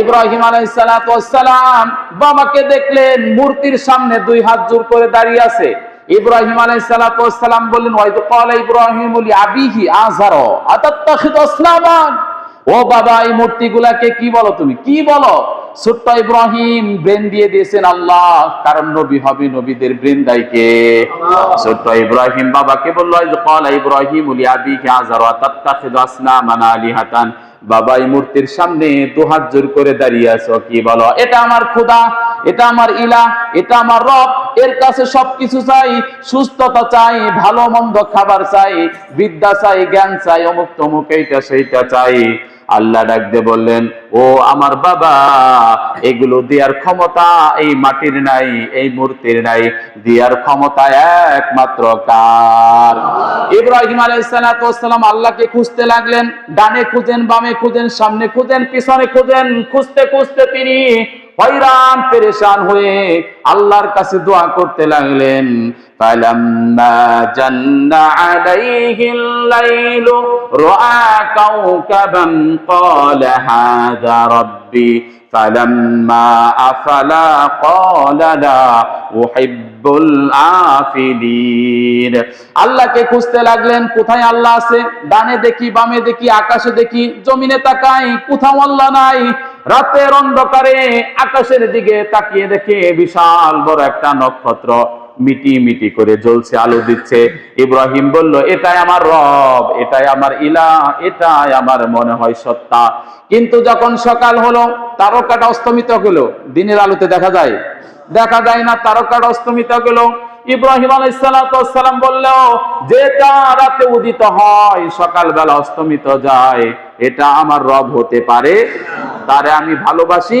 ইব্রাহিম আলাইসালাম বাবাকে দেখলেন মূর্তির সামনে দুই হাত জোর করে দাঁড়িয়ে আছে। ইব্রাহিম আলাইসালাম বললেন ওয়াইদ ক্বালা ইব্রাহিম আবিহি আযর আতাত্তাখিযু ও বাবা এই মূর্তিগুলাকে কি বলো তুমি? কি বলো? ছোট্ট ইব্রাহিম ব্রেন দিয়ে দিয়েছেন আল্লাহ কারণ নবী হবে নবীদের ব্রেন দাইকে ছোট্ট ইব্রাহিম বাবাকে বলল ক্বালা ইব্রাহিম লি আবিহি আযর আতাত্তাখিযু আসনামান আলিহাতান? বাবা এই মূর্তির সামনে দুহাত জোর করে দাঁড়িয়ে আছো, কি বলো? এটা আমার খোদা এটা আমার ইলা, এটা আমার রব, এর কাছে সবকিছু চাই, সুস্থতা চাই, ভালো মন্দ খাবার চাই, বিদ্যা চাই, জ্ঞান চাই, অমুক তমুক, এইটা সেইটা চাই। আল্লাহ ডাক দিয়ে বললেন, ও আমার বাবা, এগুলো দেওয়ার ক্ষমতা এই মাটির নাই, এই মূর্তির নাই। দেওয়ার ক্ষমতা একমাত্র কার? ইব্রাহিম আলাইসালাম আল্লাহকে খুঁজতে লাগলেন, ডানে খুঁজেন, বামে খুঁজেন, সামনে খুঁজেন, পিছনে খুঁজেন। খুঁজতে খুঁজতে তিনি হয়রান, পেরেশান হয়ে আল্লাহর কাছে দোয়া করতে লাগলেন فلما جن عليه الليل رأى كوكبا قال هذا ربي فلما أفلا قال لا أحب الآفلين আল্লাহকে খুঁজতে লাগলেন কোথায় আল্লাহ আছে ডানে দেখি বামে দেখি আকাশে দেখি জমিনে তাকাই কোথাও আল্লাহ নাই রাতের অন্ধকারে আকাশের দিকে তাকিয়ে দেখে বিশাল বড় একটা নক্ষত্র মিটি মিটি করে জ্বলছে, আলো দিচ্ছে। ইব্রাহিম বলল, এটাই আমার রব, এটাই আমার ইলা এটাই আমার মনে হয় সত্তা। কিন্তু যখন সকাল হলো, তারকাটা অস্তমিত হলো। দিনের আলোতে দেখা যায় দেখা যায় না, তারকাটা অস্তমিত গেল ইব্রাহিম আলাইসালাম বললেও যেটা রাতে উদিত হয়, সকালবেলা অস্তমিত যায়, এটা আমার রব হতে পারে, তারে আমি ভালোবাসি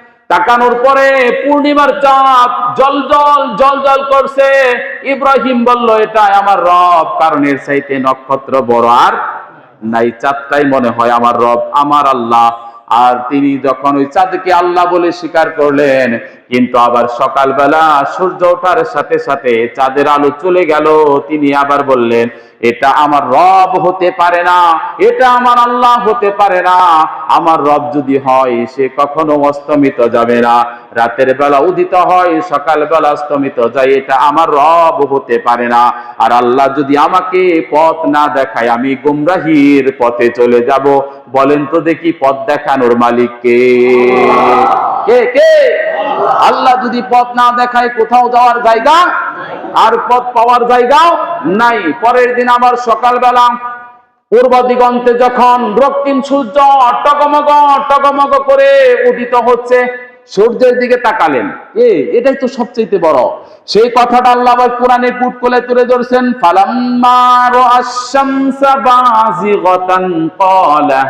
তাকানোর পরে পূর্ণিমার চাঁদ, জল জল জল জল করছে। ইব্রাহিম বলল এটা আমার রব, কারণ এর চাইতে নক্ষত্র বড় আর নাই। চাঁদটাই মনে হয় আমার রব, আমার আল্লাহ। আর তিনি যখন ওই চাঁদকে আল্লাহ বলে স্বীকার করলেন কিন্তু আবার সকালবেলা সূর্য ওঠার সাথে সাথে চাঁদের আলো চলে গেল। তিনি আবার বললেন, এটা আমার রব হতে পারে না, এটা আমার আল্লাহ হতে পারে না। আমার রব যদি হয়, সে কখনো অস্তমিত যাবে না। রাতের বেলা উদিত হয়, সকাল বেলা অস্তমিত যায়, এটা আমার রব হতে পারে না। আর আল্লাহ যদি আমাকে পথ না দেখায়, আমি গুমরাহির পথে চলে যাব। বলেন তো দেখি পথ দেখানোর মালিক কে? কে কে? আল্লাহ যদি পথ না দেখায় কোথাও যাওয়ার জায়গা আর পথ পাওয়ার জায়গাও নাই। পরের দিন আবার সকালবেলা পূর্ব দিগন্তে যখন রক্তিম সূর্য টকমগ টকমগ করে উদিত হচ্ছে, সূর্যের দিকে তাকালেন। এ, এটাই তো সবচেয়ে বড়। সেই কথাটা আল্লাহ আবার কোরআনে পুট করে তুলে ধরছেন, ফালাম্মা রাআশ-শামসা বাযিগাতান ক্বালা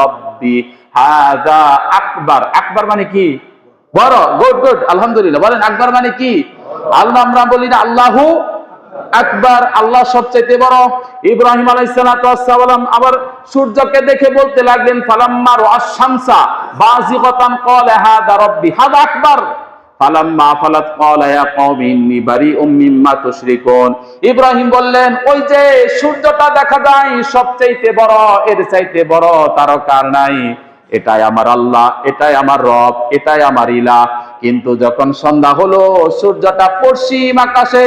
রাব্বি আকবার। আকবার মানে কি? বড় গুড গুড আলহামদুলিল্লাহ। বলেন আকবার মানে কি? আল্লাহ আমরা বলি না আল্লাহু আকবার, আল্লাহ সবচাইতে বড়। ইব্রাহিম আলাইসালাম আবার সূর্যকে দেখে বলতে লাগলেন, ফালাম্মা রাশামসা বাজিগাতান ক্বালা হাদা রাব্বি হাদা আকবার। ফালাম্মা ফালাত ক্বালা ইয়া কওমি ইন্নী বারিউম মিম্মা তুশরিকুন। ইব্রাহিম বললেন, ওই যে সূর্যটা দেখা যায় সবচাইতে বড়, এর চাইতে বড় তারকার নাই। এটাই আমার আল্লাহ, এটাই আমার রব, এটাই আমার ইলা কিন্তু যখন সন্ধ্যা হলো, সূর্যটা পশ্চিম আকাশে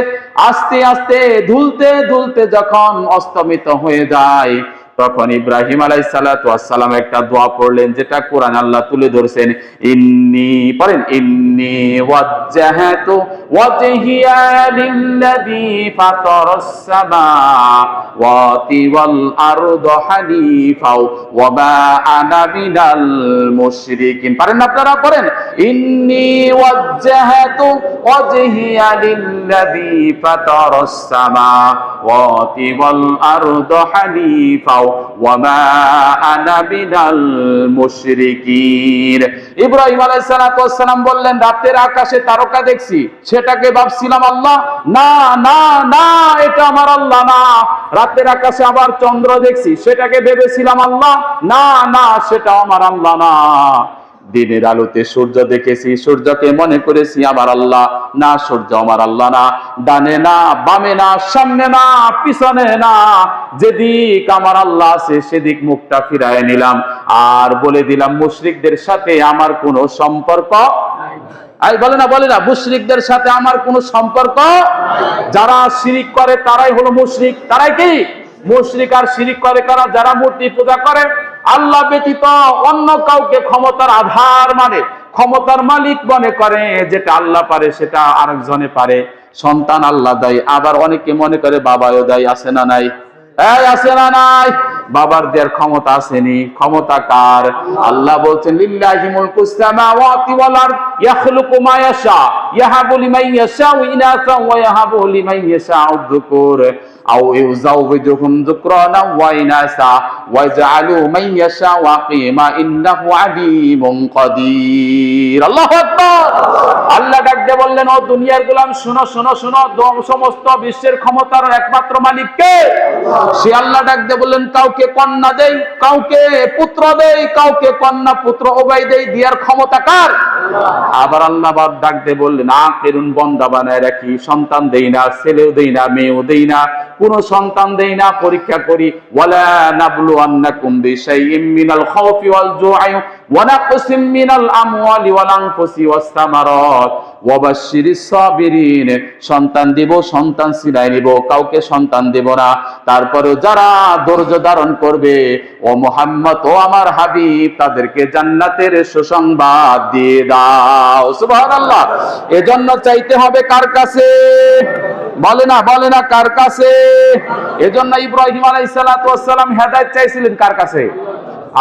আস্তে আস্তে ধুলতে ধুলতে যখন অস্তমিত হয়ে যায় তখন ইব্রাহিম আলাই সালাম একটা দোয়া পড়লেন, যেটা কোরআন আল্লাহ তুলে ধরছেন, ইন্নি পড়েন, ইন্নি পারেন আপনারা? ইন্নি ইব্রাহিম আলাইহিস সালাতু ওয়াস সালাম বললেন, রাতের আকাশে তারকা দেখছি, সেটাকে ভাবছিলাম আল্লাহ। না না না, এটা আমার আল্লাহ না। রাতের আকাশে আবার চন্দ্র দেখছি, সেটাকে ভেবেছিলাম আল্লাহ। না না সেটা আমার আল্লাহ না। দিনের আলোতে সূর্য দেখেছি, সূর্যকে মনে করেছি আমার আল্লাহ। না, সূর্য আমার আল্লাহ না। ডানে না, বামে না, সামনে না, পিছনে না। যেদিক আমার আল্লাহ আছে, সেদিক মুখটা ফিরায় নিলাম। আর বলে দিলাম, মুশরিকদের সাথে আমার কোনো সম্পর্ক আই, বলে না বলে না, মুশরিকদের সাথে আমার কোনো সম্পর্ক যারা শিরিক করে, তারাই হলো মুশরিক। তারাই কি? মুশরিক আর শিরিক করে কারা? যারা মূর্তি পূজা করে আল্লাহ ব্যতীত অন্য কাউকে ক্ষমতার আধার মানে ক্ষমতার মালিক মনে করে, যেটা আল্লাহ পারে সেটা আরেকজনে পারে। সন্তান আল্লাহ দেয়, আবার অনেকে মনে করে বাবাও দেয়, আছে না নাই? আছে না নাই? বাবার দেওয়ার ক্ষমতা আসেনি, ক্ষমতা কার? আল্লাহ বলছেন বললেন, ও দুনিয়ার গোলাম, শুনো শুনো শুনো সমস্ত বিশ্বের ক্ষমতার একমাত্র মালিক কে? সে আল্লাহ ডাক দিয়ে বললেন, কাউকে কন্যা দেই, কাউকে পুত্র দেই, কাউকে কন্যা পুত্র ওবাই দেই, দিয়ার ক্ষমতা কার? আবার আল্লাহ বাদ ডাক দিয়ে বললেন আ কেরুন বন্দা বানায় রাখি, সন্তান দেই না, ছেলেও দেই না, মেয়েও দেই না, কোন সন্তান দেই না, পরীক্ষা করি, ওয়ালা নাবলু ওয়াল জুআই মিনাল আমওয়ালি ওয়াল আনফুসি ওয়াস সামারাত ওয়া সাবিরিন। সন্তান দিব, সন্তান সিলাই নিব, কাউকে সন্তান দেব না। তারপরেও যারা ধৈর্য ধারণ করবে, ও মোহাম্মদ, ও আমার হাবিব, তাদেরকে জান্নাতের সুসংবাদ দিয়ে দাও। সুবহানাল্লাহ। এজন্য চাইতে হবে কার কাছে? বলে না বলে না, কার কাছে? এজন্য ইব্রাহিম আলাইহিস সালাতু ওয়াস সালাম হেদায়েত চাইছিলেন কার কাছে?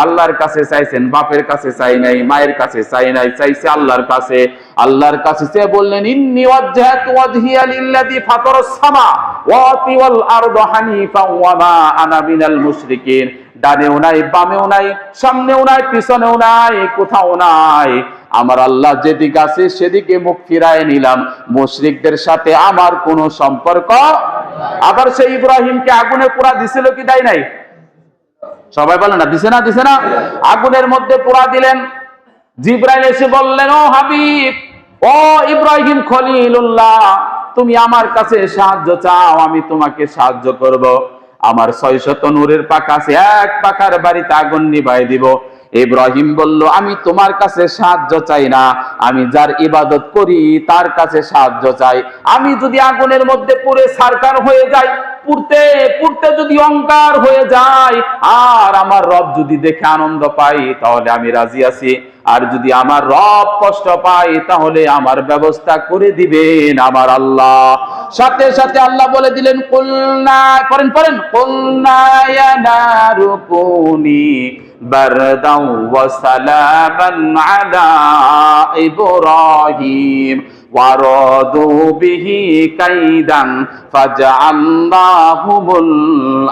আল্লাহর কাছে চাইছেন, বাপের কাছে চাই নাই, মায়ের কাছে চাই নাই, চাইছে আল্লাহর কাছে। আল্লাহর কাছে সে বললেন, ইন্নি ওয়াজহাতু ওয়াজহিয়া লিল্লাযী ফাতারাস সামা ওয়াতি ওয়াল আরদা হানিফা ওয়া মা আনা মিনাল মুশরিকিন। ডানেও নাই, বামেও নাই, সামনেও নাই, পিছনেও নাই, কোথাও নাই। আমার আল্লাহ যেদিকে আছে সেদিকে মুখ ফিরায় নিলাম। মুশরিকদের সাথে আমার কোনো সম্পর্ক? আবার সেই ইব্রাহিমকে আগুনে পোড়া দিছিল কি দেয় নাই? সবাই বলে না, দিছে না দিছে না। আগুনের মধ্যে পোড়া দিলেন। জিব্রাইল এসে বললেন, ও হাবিব, ও ইব্রাহিম খলিলুল্লাহ, তুমি আমার কাছে সাহায্য চাও, আমি তোমাকে সাহায্য করব। আমার ছয় শত নূরের পাখা আছে, এক পাখার বাড়িতে আগুন নিভাই দিব। ইব্রাহিম বলল, আমি তোমার কাছে সাহায্য চাই না। আমি যার ইবাদত করি, তার কাছে সাহায্য চাই। আমি যদি আগুনের মধ্যে পুরে সারকার হয়ে যাই, পুড়তে পুড়তে যদি অঙ্কার হয়ে যায় আর আমার রব যদি দেখে আনন্দ পাই তাহলে আমি রাজি আছি। আর যদি আমার রব কষ্ট পাই তাহলে আমার ব্যবস্থা করে দিবেন আমার আল্লাহ। সাথে সাথে আল্লাহ বলে দিলেন, কুলনা পড়েন পড়েন কুলনা নারু কুনি বারদাও ওয়া সালামান আলা ইব্রাহিম وارادوا به كيدا فجعلناهم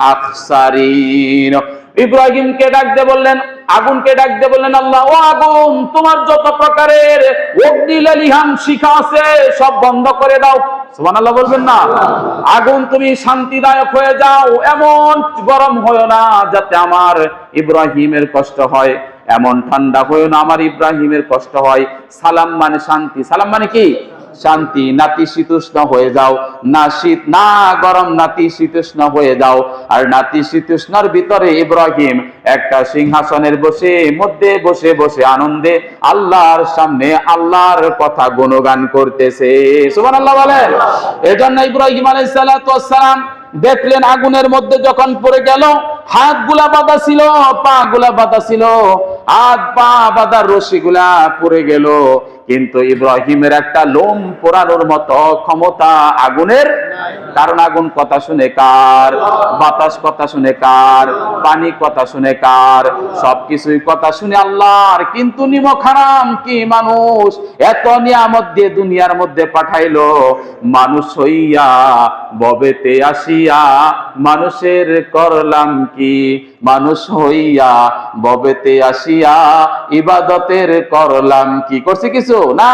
الأخسرين ইব্রাহিমকে ডাক দিয়ে বললেন আগুনকে ডাক দিয়ে বললেন, আল্লাহ, ও আগুন, তোমার যত প্রকারের অগ্নি শিখা আছে, সব বন্ধ করে দাও। সুবহানাল্লাহ বলবেন না। আগুন, তুমি শান্তিদায়ক হয়ে যাও, এমন গরম হয় না যাতে আমার ইব্রাহিমের কষ্ট হয়, এমন ঠান্ডা হয়েও না আমার ইব্রাহিমের কষ্ট হয়। সালাম মানে শান্তি। সালাম মানে কি? শান্তি, নাতি শীতোষ্ণ হয়ে যাও। না শীত, না গরম, নাতি শীতোষ্ণ হয়ে যাও। আর নাতি শীতোষ্ণর ভিতরে ইব্রাহিম একটা সিংহাসনের বসে, মধ্যে বসে বসে আনন্দে আল্লাহর সামনে আল্লাহর কথা গুণগান করতেছে। সুবহানাল্লাহ বলেন। এজন্য ইব্রাহিম দেখলেন আগুনের মধ্যে যখন পড়ে গেল, হাতগুলা বাঁধা ছিল, পা গুলা বাঁধা ছিল, হাত পা বাঁধার রশি গুলা পড়ে গেল। কিন্তু ইব্রাহিমের একটা লোম পোড়ানোর মতো ক্ষমতা আগুনের? কারণ আগুন কথা শুনে কার? বাতাস কথা শুনে কার? পানি কথা শুনে কার? সবকিছুই কথা শুনে আল্লাহর। কিন্তু নিমক হারাম কি মানুষ? এত নিয়ামত দিয়ে দুনিয়ার মধ্যে পাঠাইলো। মানুষ হইয়া ববেতে আসিয়া মানুষের করলাম কি? মানুষ হইয়া ববেতে আসিয়া ইবাদতের করলাম কি? করছে কিছু? না